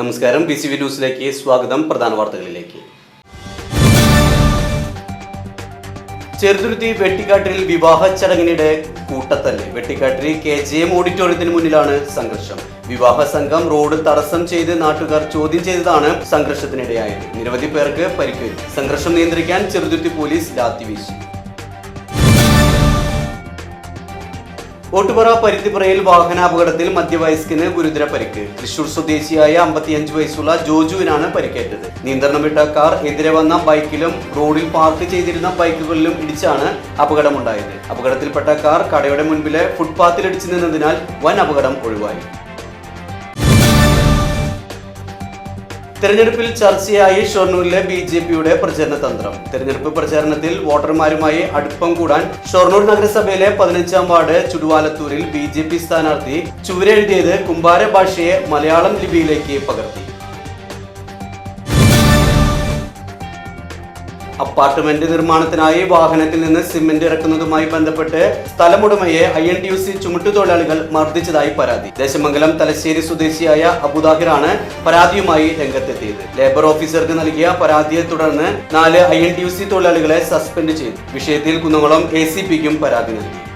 നമസ്കാരം. B C V ന്യൂസിലേക്ക് സ്വാഗതം. പ്രധാന വാർത്തകളിലേക്ക്. ചെറുതുരുത്തി വെട്ടിക്കാട്ടിൽ വിവാഹ ചടങ്ങിനിടെ കൂട്ടത്തല്ല്. വെട്ടിക്കാട്ടിൽ കെ ജെ എം ഓഡിറ്റോറിയത്തിന് മുന്നിലാണ് സംഘർഷം. വിവാഹ സംഘം റോഡ് തടസ്സം ചെയ്ത് നാട്ടുകാർ ചോദ്യം ചെയ്തതാണ് സംഘർഷത്തിനിടയായത്. നിരവധി പേർക്ക് പരിക്കേറ്റു. സംഘർഷം നിയന്ത്രിക്കാൻ ചെറുതുരുത്തി പോലീസ് ലാത്തി വീശി. ഓട്ടുപറ പരുത്തിപ്പുറയിൽ വാഹനാപകടത്തിൽ മധ്യവയസ്കന് ഗുരുതര പരിക്ക്. തൃശൂർ സ്വദേശിയായ അമ്പത്തിയഞ്ച് വയസ്സുള്ള ജോജുവിനാണ് പരിക്കേറ്റത്. നിയന്ത്രണം വിട്ട കാർ എതിരെ വന്ന ബൈക്കിലും റോഡിൽ പാർക്ക് ചെയ്തിരുന്ന ബൈക്കുകളിലും ഇടിച്ചാണ് അപകടമുണ്ടായത്. അപകടത്തിൽപ്പെട്ട കാർ കടയുടെ മുൻപിലെ ഫുട്പാത്തിലിടിച്ചു നിന്നതിനാൽ വൻ അപകടം ഒഴിവായി. തെരഞ്ഞെടുപ്പിൽ ചർച്ചയായി ഷൊർണൂരിലെ ബി ജെ പിയുടെ പ്രചരണ തന്ത്രം. തെരഞ്ഞെടുപ്പ് പ്രചാരണത്തിൽ വോട്ടർമാരുമായി അടുപ്പം കൂടാൻ ഷൊർണൂർ നഗരസഭയിലെ പതിനഞ്ചാം വാർഡ് ചുടുവാലത്തൂരിൽ ബി ജെ പി സ്ഥാനാർത്ഥി ചുവരെഴുതിയത് കുംഭാര ഭാഷയെ മലയാളം ലിപിയിലേക്ക് പകർത്തി. അപ്പാർട്ട്മെന്റ് നിർമ്മാണത്തിനായി വാഹനത്തിൽ നിന്ന് സിമന്റ് ഇറക്കുന്നതുമായി ബന്ധപ്പെട്ട് സ്ഥലമുടമയെ I N T U C ചുമട്ടുതൊഴിലാളികൾ മർദ്ദിച്ചതായി പരാതി. ദേശമംഗലം തലശ്ശേരി സ്വദേശിയായ അബുദാഹിറാണ് പരാതിയുമായി രംഗത്തെത്തിയത്. ലേബർ ഓഫീസർക്ക് നൽകിയ പരാതിയെ തുടർന്ന് നാല് I N T U C തൊഴിലാളികളെ സസ്പെൻഡ് ചെയ്തു. വിഷയത്തിൽ കുന്നംകുളം എ സി പിക്കും പരാതി നൽകി.